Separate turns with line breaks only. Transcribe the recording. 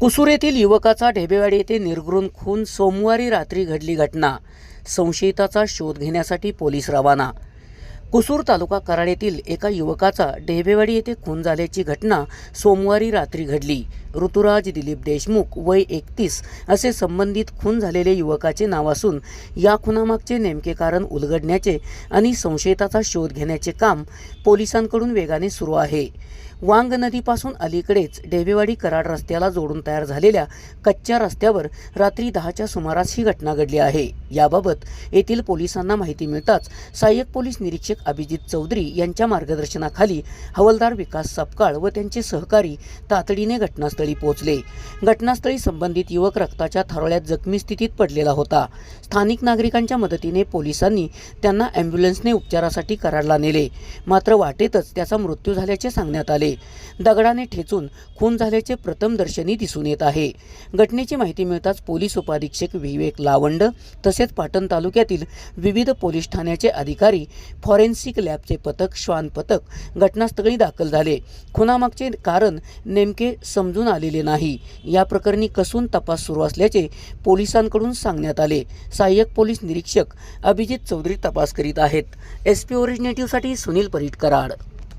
कुसूर येथील युवकाचा ढेबेवाडी येथे निर्घृण खून सोमवारी रात्री घडली घटना. संशयिताचा शोध घेण्यासाठी पोलीस रवाना. कुसूर तालुका कराड येथील एका युवकाचा ढेबेवाडी येथे खून झाल्याची घटना सोमवारी रात्री घडली. ऋतुराज दिलीप देशमुख वय एकतीस असे संबंधित खून झालेले युवकाचे नाव असून या खुनामागचे नेमके कारण उलगडण्याचे आणि संशयिताचा शोध घेण्याचे काम पोलिसांकडून वेगाने सुरू आहे. वांग नदीपासून अलीकडेच डेवेवाडी कराड रस्त्याला जोडून तयार झालेल्या कच्च्या रस्त्यावर रात्री दहाच्या सुमारास ही घटना घडली आहे. याबाबत येथील पोलिसांना माहिती मिळताच सहाय्यक पोलीस निरीक्षक अभिजित चौधरी यांच्या मार्गदर्शनाखाली हवालदार विकास सपकाळ व त्यांचे सहकारी तातडीने घटनास्थळी पोहोचले. घटनास्थळी संबंधित युवक रक्ताच्या थारोळ्यात जखमी स्थितीत पडलेला होता. स्थानिक नागरिकांच्या मदतीने पोलिसांनी त्यांना ॲम्ब्युलन्सने उपचारासाठी कराडला नेले. मात्र वाटेतच त्याचा मृत्यू झाल्याचे सांगण्यात आले. दगडाने ठेचून खून झाल्याचे प्रथम दर्शनी दिसून येत आहे. घटनेची माहिती मिळताच पोलीस उपाधीक्षक विवेक लावंड तसेच पाटण तालुक्यातील विविध पोलीस ठाण्याचे अधिकारी फॉरेन्सिक लॅबचे पथक श्वान पथक घटनास्थळी दाखल झाले. खुनामागचे कारण नेमके समजून आलेले नाही. या प्रकरणी कसून तपास सुरू असल्याचे पोलिसांकडून सांगण्यात आले. सहाय्यक पोलीस निरीक्षक अभिजित चौधरी तपास करीत आहेत. एस पी ओरिजिनेटिव्हसाठी सुनील परीट कराड